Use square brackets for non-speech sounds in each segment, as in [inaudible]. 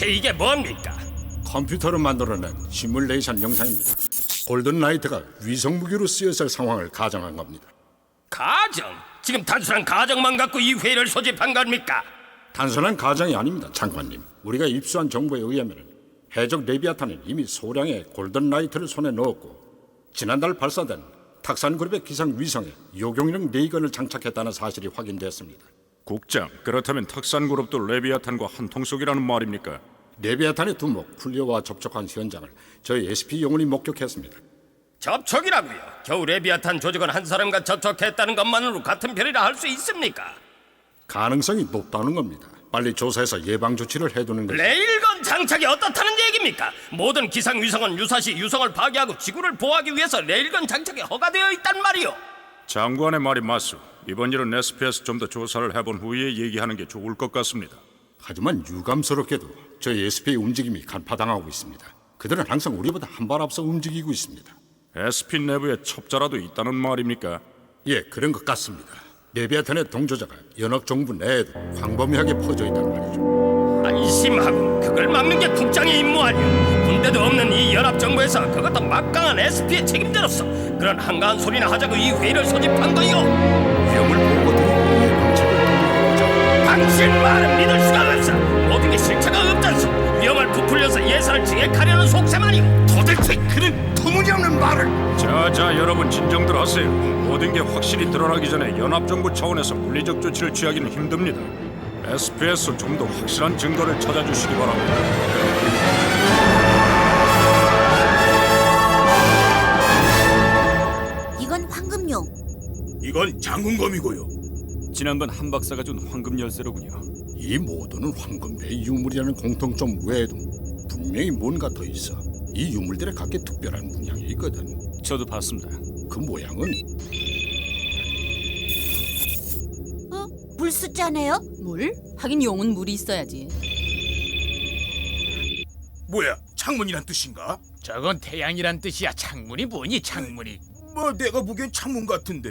도대체 이게 뭡니까? 컴퓨터로 만들어낸 시뮬레이션 영상입니다. 골든 라이트가 위성 무기로 쓰였을 상황을 가정한 겁니다. 가정? 지금 단순한 가정만 갖고 이 회의를 소집한 겁니까? 단순한 가정이 아닙니다, 장관님. 우리가 입수한 정보에 의하면 해적 레비아탄은 이미 소량의 골든 라이트를 손에 넣었고 지난달 발사된 탁산 그룹의 기상 위성에 요격용 레이건을 장착했다는 사실이 확인됐습니다. 국장, 그렇다면 탁산그룹도 레비아탄과 한통속이라는 말입니까? 레비아탄의 두목 쿨리오와 접촉한 현장을 저희 SP 영혼이 목격했습니다. 접촉이라고요. 겨우 레비아탄 조직원 한 사람과 접촉했다는 것만으로 같은 편이라 할 수 있습니까? 가능성이 높다는 겁니다. 빨리 조사해서 예방 조치를 해두는 것이 레일건 장착이 어떻다는 얘기입니까? 모든 기상 위성은 유사시 유성을 파괴하고 지구를 보호하기 위해서 레일건 장착이 허가되어 있단 말이오. 장관의 말이 맞소. 이번 일은 SPS 좀더 조사를 해본 후에 얘기하는 게 좋을 것 같습니다. 하지만 유감스럽게도 저희 SP의 움직임이 간파당하고 있습니다. 그들은 항상 우리보다 한 발 앞서 움직이고 있습니다. SP 내부에 첩자라도 있다는 말입니까? 예, 그런 것 같습니다. 레비아탄의 동조자가 연합 정부 내에도 광범위하게 퍼져 있단 말이죠. 안심하고 그걸 막는 게 국장의 임무 아니오. 군대도 없는 이 연합 정부에서 그것도 막강한 SP의 책임자로서 그런 한가한 소리나 하자고 이 회의를 소집한 거요. 위험을 보고 드리고 예방책을 도모하고자 당신 말은 믿을 수가 예산을 증액하려는 속셈아니오. 도대체 그는 터무니없는 말을. 자자 여러분 진정들 하세요. 모든 게 확실히 드러나기 전에 연합정부 차원에서 물리적 조치를 취하기는 힘듭니다. SPS 좀 더 확실한 증거를 찾아주시기 바랍니다. 이건 황금용. 이건 장군검이고요. 지난번 한 박사가 준 황금 열쇠로군요. 이 모두는 황금배의 유물이라는 공통점 외에도 분명히 뭔가 더 있어. 이 유물들에 각기 특별한 문양이 있거든. 저도 봤습니다. 그 모양은 어? 물 숫자네요? 물? 하긴 용은 물이 있어야지. 뭐야, 창문이란 뜻인가? 저건 태양이란 뜻이야. 창문이 뭐니 창문이? 뭐 내가 보기엔 창문 같은데.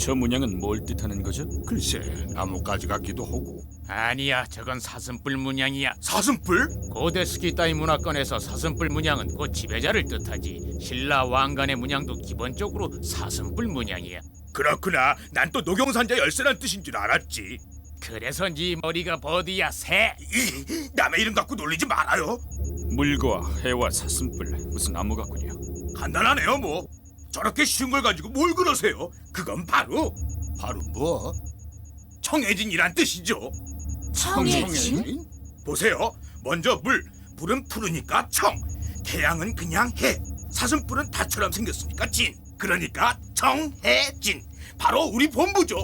저 문양은 뭘 뜻하는 거죠? 글쎄 나뭇가지 같기도 하고 아니야. 저건 사슴뿔 문양이야. 사슴뿔? 고대 스키 따위 문화권에서 사슴뿔 문양은 곧 지배자를 뜻하지. 신라 왕관의 문양도 기본적으로 사슴뿔 문양이야. 그렇구나. 난 또 노경산자 열쇠란 뜻인 줄 알았지. 그래서 네 머리가 버디야 새. 이, 남의 이름 갖고 놀리지 말아요. 물과 해와 사슴뿔 무슨 나무 같군요. 간단하네요, 뭐. 저렇게 쉬운 걸 가지고 뭘 그러세요? 그건 바로 바로 뭐? 청해진이란 뜻이죠. 청해진? 보세요. 먼저 물. 물은 푸르니까 청. 태양은 그냥 해. 사슴뿔은 다처럼 생겼으니까 진. 그러니까 청해진. 바로 우리 본부죠.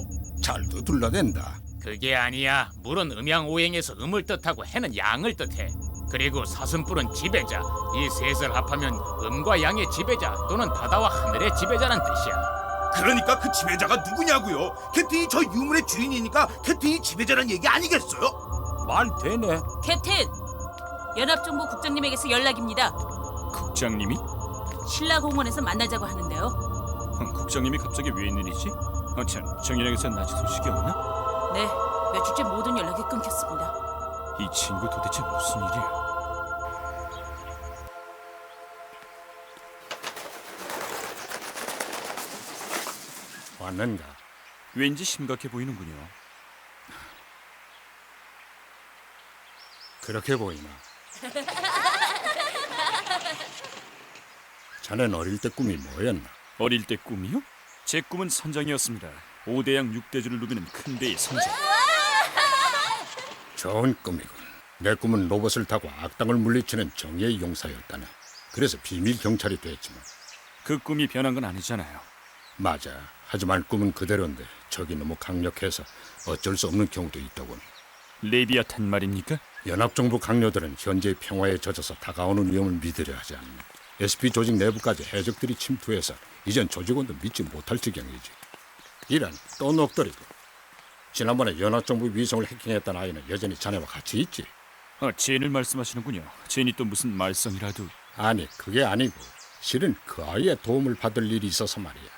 잘도 둘러댄다. 그게 아니야. 물은 음양오행에서 음을 뜻하고 해는 양을 뜻해. 그리고 사슴뿔은 지배자. 이 셋을 합하면 음과 양의 지배자 또는 바다와 하늘의 지배자란 뜻이야. 그러니까 그 지배자가 누구냐고요? 캡틴이 저 유물의 주인이니까 캡틴이 지배자란 얘기 아니겠어요? 말 되네. 캡틴! 연합정부 국장님에게서 연락입니다. 국장님이? 신라 공원에서 만나자고 하는데요. 어, 국장님이 갑자기 웬일이지? 어참 정일에게서 낮이 소식이 없나? 네, 며칠째 모든 연락이 끊겼습니다. 이 친구 도대체 무슨 일이야? 왔는가? 왠지 심각해 보이는군요. 그렇게 보이나? [laughs] 자넨 어릴 때 꿈이 뭐였나? 어릴 때 꿈이요? 제 꿈은 선장이었습니다. 오대양 육대주를 누비는 큰 배의 선장. [laughs] 좋은 꿈이군. 내 꿈은 로봇을 타고 악당을 물리치는 정의의 용사였다네. 그래서 비밀 경찰이 됐지만 그 꿈이 변한 건 아니잖아요. 맞아. 하지만 꿈은 그대로인데 적이 너무 강력해서 어쩔 수 없는 경우도 있더군. 레비아탄 말입니까? 연합정부 강요들은 현재의 평화에 젖어서 다가오는 위험을 믿으려 하지 않는다. SP 조직 내부까지 해적들이 침투해서 이젠 조직원도 믿지 못할 지경이지. 이란 또 녹더리고. 지난번에 연합정부 위성을 해킹했던 아이는 여전히 자네와 같이 있지. 아, 제인을 말씀하시는군요. 제인이 또 무슨 말썽이라도. 아니 그게 아니고 실은 그 아이의 도움을 받을 일이 있어서 말이야.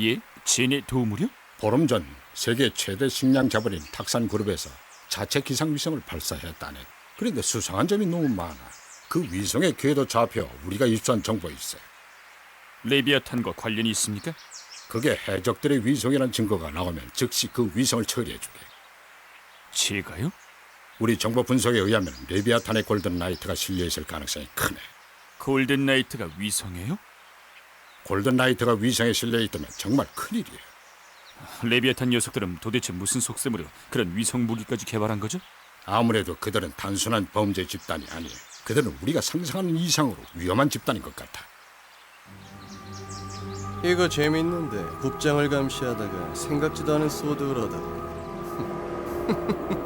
예? 제인의 도움을요? 보름 전 세계 최대 식량 자본인 탁산 그룹에서 자체 기상 위성을 발사했다네. 그런데 수상한 점이 너무 많아. 그 위성의 궤도 좌표 우리가 입수한 정보 있어. 레비아탄과 관련이 있습니까? 그게 해적들의 위성이라는 증거가 나오면 즉시 그 위성을 처리해주게. 제가요? 우리 정보 분석에 의하면 레비아탄의 골든 나이트가 실려 있을 가능성이 크네. 골든 나이트가 위성이에요? 골든 나이트가 위성에 실려 있다면 정말 큰일이에요. 레비아탄 녀석들은 도대체 무슨 속셈으로 그런 위성 무기까지 개발한 거죠? 아무래도 그들은 단순한 범죄 집단이 아니에요. 그들은 우리가 상상하는 이상으로 위험한 집단인 것 같아. 이거 재밌는데 국장을 감시하다가 생각지도 않은 소드를 얻어 [laughs]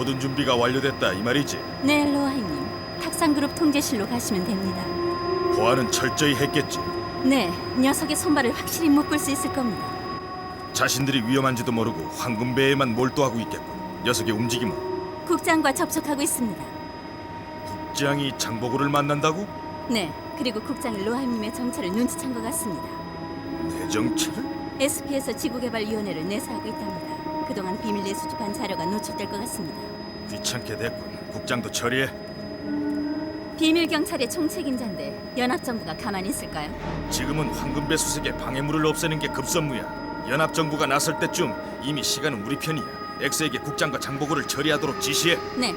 모든 준비가 완료됐다 이 말이지. 네, 로하이님. 탁상그룹 통제실로 가시면 됩니다. 보안은 철저히 했겠지. 네, 녀석의 손발을 확실히 묶을 수 있을 겁니다. 자신들이 위험한지도 모르고 황금배에만 몰두하고 있겠군. 녀석의 움직임은 국장과 접촉하고 있습니다. 국장이 장보고를 만난다고? 네, 그리고 국장이 로하임님의 정체를 눈치챈 것 같습니다. 내 정체를? SP에서 지구개발위원회를 내사하고 있답니다. 그동안 비밀리에 수집한 자료가 노출될 것 같습니다. 귀찮게 됐군. 국장도 처리해. 비밀 경찰의 총책임자인데 연합 정부가 가만히 있을까요? 지금은 황금배 수색에 방해물을 없애는 게 급선무야. 연합 정부가 나설 때쯤 이미 시간은 우리 편이야. 엑스에게 국장과 장보고를 처리하도록 지시해. 네,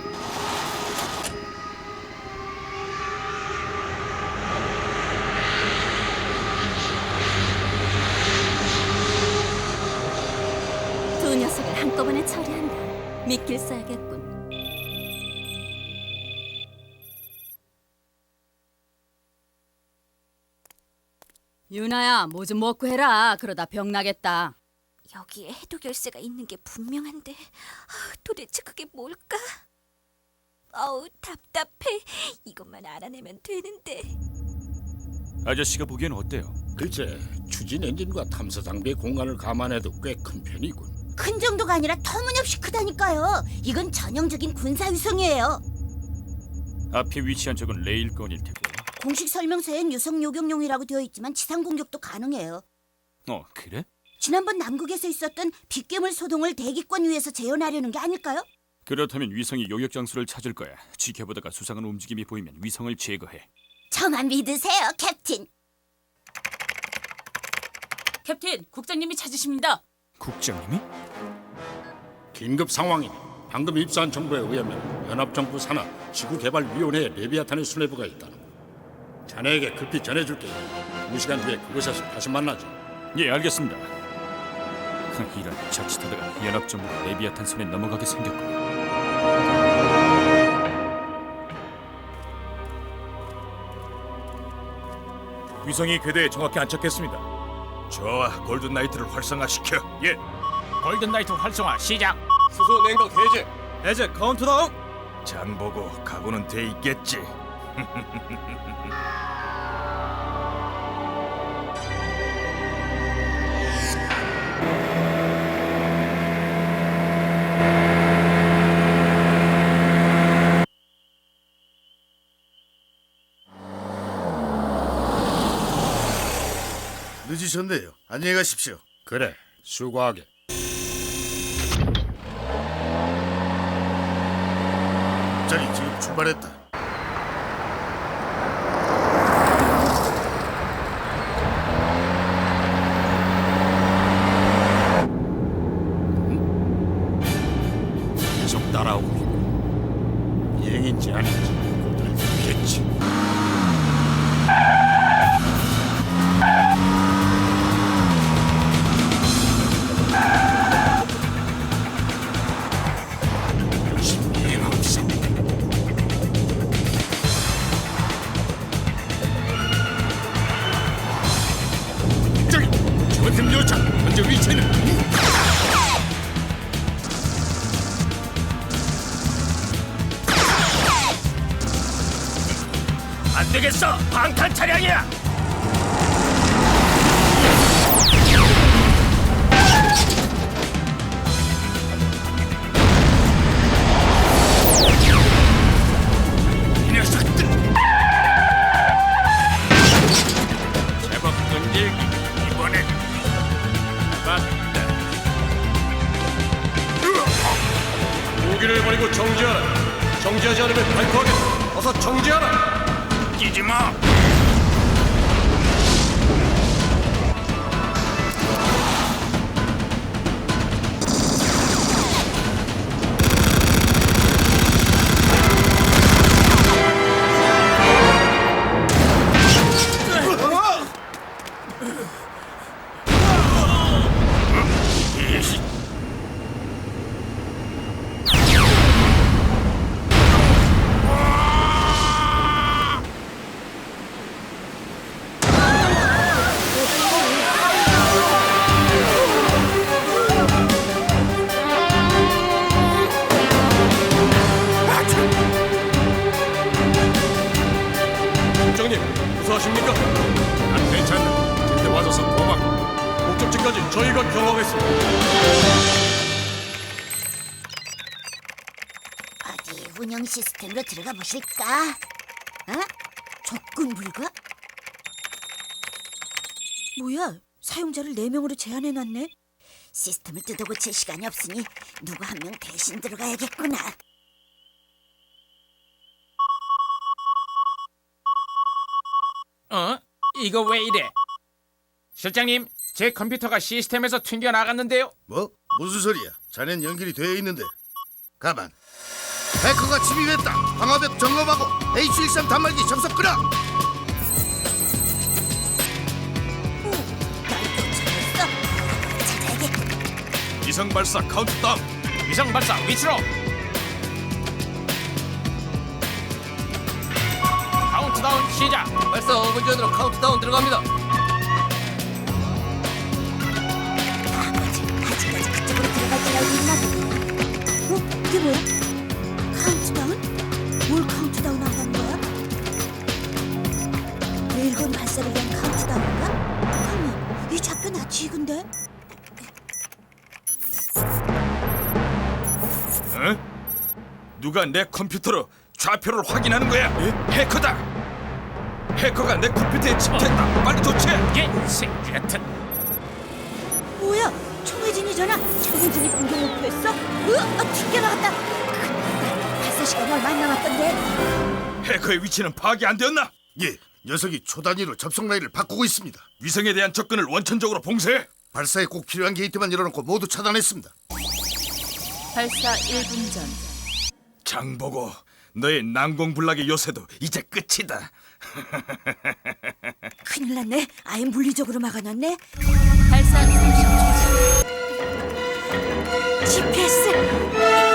두 녀석을 한꺼번에 처리한다. 믿길 써야겠군. 유나야, 뭐 좀 먹고 해라. 그러다 병 나겠다. 여기에 해독 열쇠가 있는 게 분명한데 아, 도대체 그게 뭘까? 어우 답답해. 이것만 알아내면 되는데. 아저씨가 보기엔 어때요? 글쎄, 추진 엔진과 탐사 장비의 공간을 감안해도 꽤 큰 편이군. 큰 정도가 아니라 터무니없이 크다니까요. 이건 전형적인 군사 위성이에요. 앞에 위치한 적은 레일건일 테고. 공식 설명서엔 유성 요격용이라고 되어 있지만 지상 공격도 가능해요. 어, 그래? 지난번 남극에서 있었던 빗괴물 소동을 대기권 위에서 재현하려는 게 아닐까요? 그렇다면 위성이 요격 장소를 찾을 거야. 지켜보다가 수상한 움직임이 보이면 위성을 제거해. 저만 믿으세요, 캡틴. 캡틴, 국장님이 찾으십니다. 국장님이? 긴급 상황이니 방금 입수한 정보에 의하면 연합정부 산하 지구개발위원회에 레비아탄의 수뇌부가 있다는 거. 자네에게 급히 전해줄게. 두 시간 후에 그곳에서 다시 만나자. 예, 알겠습니다. [laughs] 이런 자칫하다가 연합정부가 레비아탄 손에 넘어가게 생겼고. 위성이 궤도에 정확히 안착했습니다. 좋아, 골든 나이트를 활성화시켜. 예. 골든 나이트 활성화 시작. 수소 냉각 해제 해제 카운트다운. 장 보고 각오는 돼 있겠지. 늦으셨네요. 안녕히 가십시오. 그래, 수고하게. 저기 지금 출발했다. 따라오고 있고. 비행인지 아닌지 뭐야? 사용자를 네명으로 제한해놨네? 시스템을 뜯어고칠 시간이 없으니 누구 한 명 대신 들어가야겠구나. 어? 이거 왜 이래? 실장님, 제 컴퓨터가 시스템에서 튕겨 나갔는데요. 뭐? 무슨 소리야? 자넨 연결이 되어 있는데. 가만. 해커가 침입했다. 방화벽 점검하고 H13 단말기 접속 끊어. 위성 발사 카운트다운. 위성 발사 위치로. 카운트다운 시작. 발사 5분 전으로 카운트다운 들어갑니다. 아버지, 아직까지 그쪽으로 들어갈 줄 알고 있나 보네. 어? 이게 뭐야? 카운트다운? 뭘 카운트다운 한다는 거야? 일본 발사를 위한 카운트다운인가? 잠깐만, 이 좌표 나 지근데? 누가 내 컴퓨터로 좌표를 확인하는 거야? 해커다. 해커가 내 컴퓨터에 침투했다. 빨리 조치해. 예, 새끼 같은. 뭐야? 청해진이잖아. 청해진이 공격 목표였어? 으, 어, 튕겨 나갔다. 큰일 발사 시간이 얼마 안 남았던데. 해커의 위치는 파악이 안 되었나? 예, 녀석이 초단위로 접속 라인을 바꾸고 있습니다. 위성에 대한 접근을 원천적으로 봉쇄해. 발사에 꼭 필요한 게이트만 열어놓고 모두 차단했습니다. 발사 1분 전. 장보고 너의 난공불락의 요새도 이제 끝이다. [laughs] 큰일 났네. 아예 물리적으로 막아놨네. 발사 30초 전. GPS.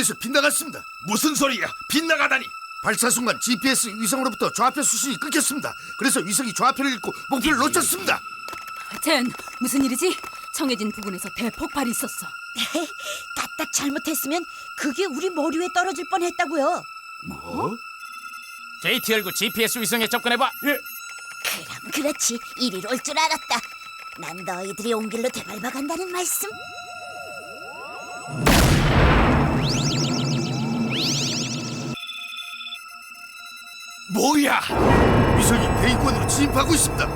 목표에서 빗나갔습니다. 무슨 소리야? 빗나가다니. 발사 순간 GPS 위성으로부터 좌표 수신이 끊겼습니다. 그래서 위성이 좌표를 잃고 목표를 놓쳤습니다. 텐, 무슨 일이지? 청해진 부근에서 대폭발이 있었어. 까딱 잘못했으면 그게 우리 머리 위에 떨어질 뻔했다고요. 게이트 열고 GPS 위성에 접근해봐. 그럼 그렇지. 이리로 올줄 알았다. 난 너희들이 온 길로 되밟아 간다는 말씀. 뭐야? 위성이 대인권으로 진입하고 있습니다.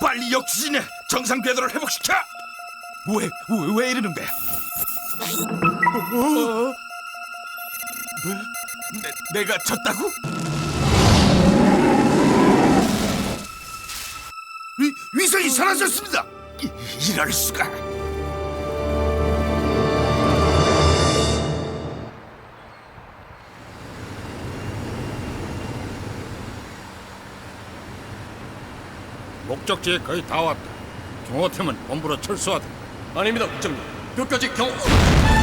빨리 역추진해. 정상 궤도를 회복시켜. 왜, 왜, 왜 이러는 거야? 어? 내, 내가 졌다고? 위, 위성이 사라졌습니다. 이, 이럴 수가. 목적지에 거의 다 왔다. 경호팀은 본부로 철수하다. 아닙니다, 국장님. 끝까지 경. 빨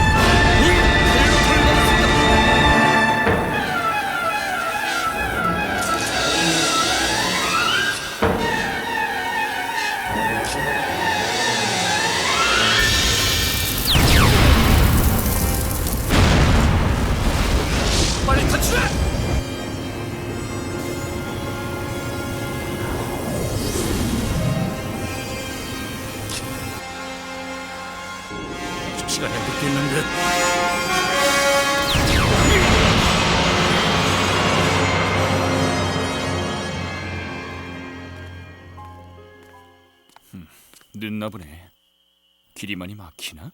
보네. 길이 많이 막히나?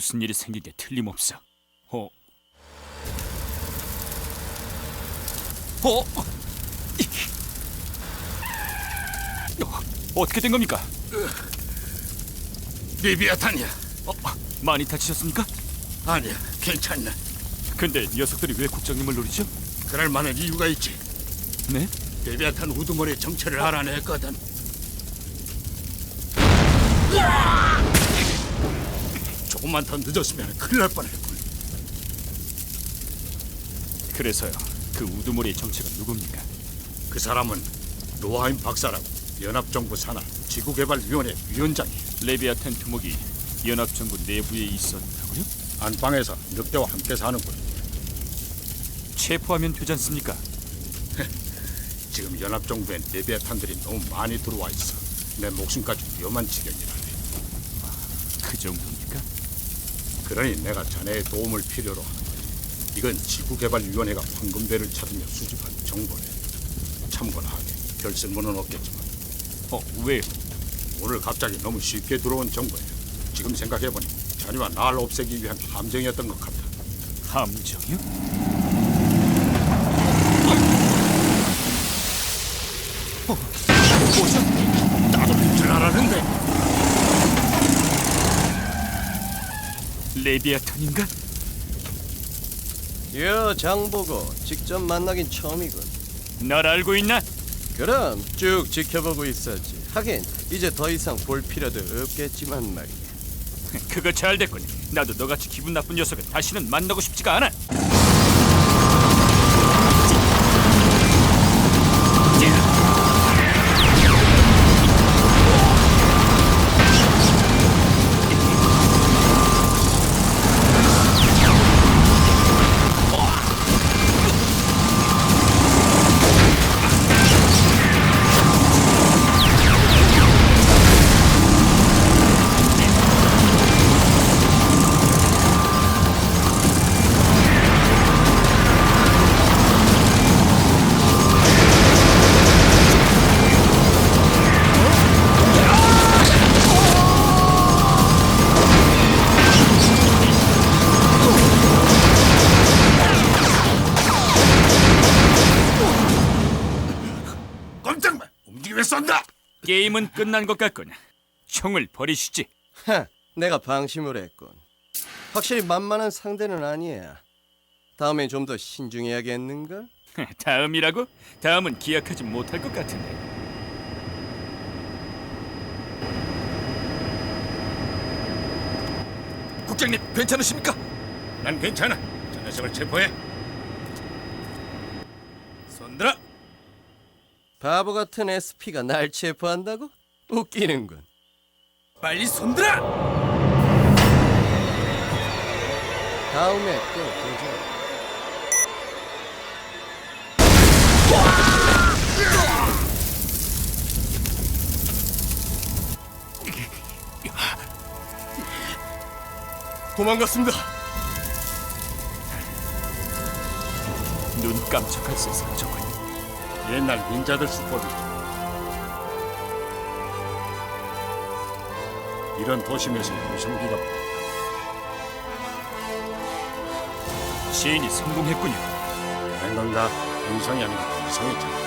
무슨 일이 생긴 게 틀림없어. 어? 어? 이- 어, 어떻게 된 겁니까? 리비아탄이야. 어, 많이 다치셨습니까? 아니야, 괜찮네. 근데 녀석들이 왜 국장님을 노리죠? 그럴 만한 이유가 있지. 네? 리비아탄 우두머리의 정체를 알아냈거든. 조금만 더 늦었으면 큰일 날 뻔했군. 그래서요. 그 우두머리의 정체가 누굽니까? 그 사람은 노하임 박사라고 연합정부 산하 지구개발위원회 위원장이야. 레비아탄 두목이 연합정부 내부에 있었다고요? 안방에서 늑대와 함께 사는군. 체포하면 되지 않습니까? [laughs] 지금 연합정부엔 레비아탄들이 너무 많이 들어와 있어. 내 목숨까지 위험한 지경이라네. 그 정도입니까? 그러니 내가 자네의 도움을 필요로 하는 거야. 이건 지구개발위원회가 황금배를 찾으며 수집한 정보네. 참고나 하게. 별 쓸모는 없겠지만 어, 왜요? 오늘 갑자기 너무 쉽게 들어온 정보야. 지금 생각해보니 자네와 날 없애기 위한 함정이었던 것 같아. 함정이요? 나도 줄 알았는데 레비아탄인가? 여 장보고 직접 만나긴 처음이군. 날 알고 있나? 그럼 쭉 지켜보고 있었지. 하긴 이제 더 이상 볼 필요도 없겠지만 말이야. 그거 잘 됐군. 나도 너같이 기분 나쁜 녀석을 다시는 만나고 싶지가 않아. 게임은 끝난 것 같군. 총을 버리시지. 하, 내가 방심을 했군. 확실히 만만한 상대는 아니야. 다음에 좀더 신중해야겠는가? [laughs] 다음이라고? 다음은 기약하지 못할 것 같은데. 국장님 괜찮으십니까? 난 괜찮아. 저 녀석을 체포해. 손들어. 바보 같은 SP가 날 체포한다고? 웃기는군. 빨리 손들어. 다음에 또 보자. 도망갔습니다. 눈 깜짝할 세상 저건. 옛날 닌자들 수법이죠. 이런 도심에서 유성비가 시인이 성공했군요. 된 건가? 인성이 아니고 이성이잖아.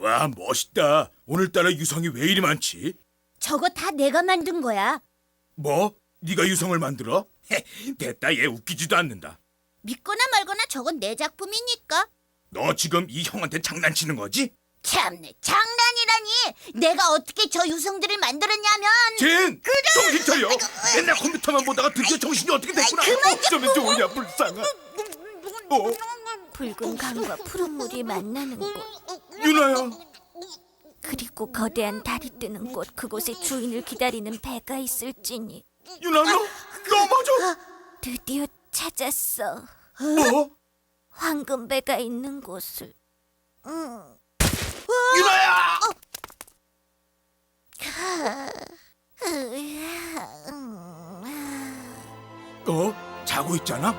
와 멋있다. 오늘따라 유성이 왜 이리 많지? 저거 다 내가 만든 거야. 뭐? 네가 유성을 만들어? 헤, 됐다 얘 웃기지도 않는다. 믿거나 말거나 저건 내 작품이니까. 너 지금 이 형한테 장난치는 거지? 참내 장난이라니. 내가 어떻게 저 유성들을 만들었냐면. 진! 정신 차려! 맨날 컴퓨터만 보다가 드디어 정신이 어떻게 됐구나 어쩌면 좋으냐 불쌍한 어? 붉은 강과 푸른 물이 만나는 곳. 유나야 그리고 거대한 달이 뜨는 곳 그곳에 주인을 기다리는 배가 있을지니 유나야 넘어져 드디어 찾았어 뭐? 황금 배가 있는 곳을 응. 유나야 어? [laughs] 자고 있잖아?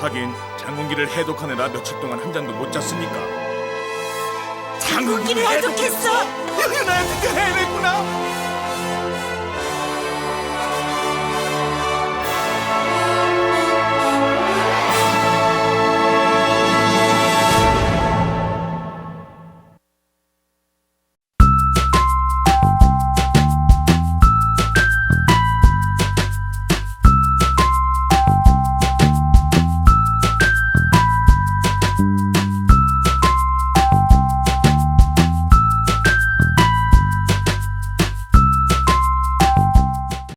하긴 장군기를 해독하느라 며칠 동안 한 잔도 못 잤으니까 장군기를 해독했어? 유나야 드디어 [laughs] 해냈구나